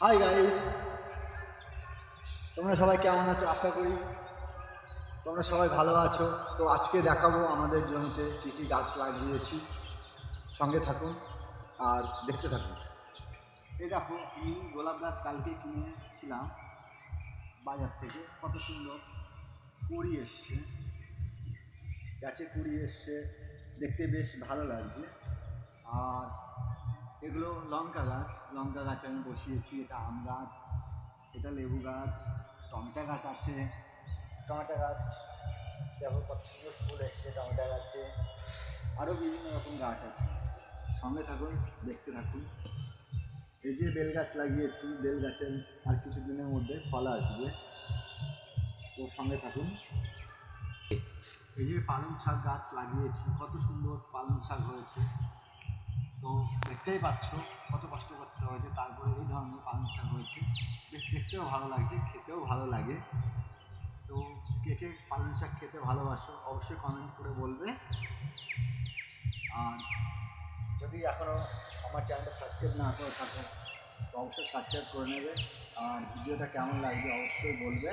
Hi guys তোমরা সবাই কেমন আছো? আশা করি তোমরা সবাই ভালো আছো। তো আজকে দেখাবো আমাদের জমিতে কী কী গাছ লাগিয়েছি। সঙ্গে থাকুন আর দেখতে থাকুন। এই দেখো, আমি গোলাপ গাছ কালকে কিনেছিলাম বাজার থেকে। কত সুন্দর কুড়ি এসছে। গাছে কুড়ি এসছে। দেখতে বেশ ভালো লাগছে। আর লঙ্কা গাছ লঙ্কা গাছ আমি বসিয়েছি, এটা আম গাছ, এটা লেবু গাছ, টমেটো গাছ আছে। টমেটো গাছ, দেখো কত সুন্দর ফুল এসছে টমেটো গাছে। আরও বিভিন্ন রকম গাছ আছে। সঙ্গে থাকুন, দেখতে থাকুন। এই যে বেল গাছ লাগিয়েছি, বেল গাছের আর কিছু দিনের মধ্যে ফল আসবে। তো সঙ্গে থাকুন। এই যে পালং শাক গাছ লাগিয়েছি, কত সুন্দর পালং শাক হয়েছে। তো দেখতেই পাচ্ছ কত কষ্ট করতে হয়েছে, তারপরে এই ধরনের পালং শাক হয়েছে। বেশ দেখতেও ভালো লাগছে, খেতেও ভালো লাগে। তো কে কে পালং শাক খেতে ভালোবাসো অবশ্যই কমেন্ট করে বলবে। আর যদি এখনও আমার চ্যানেলটা সাবস্ক্রাইব না করে থাকো তো অবশ্যই সাবস্ক্রাইব করে নেবে। আর ভিডিওটা কেমন লাগছে অবশ্যই বলবে।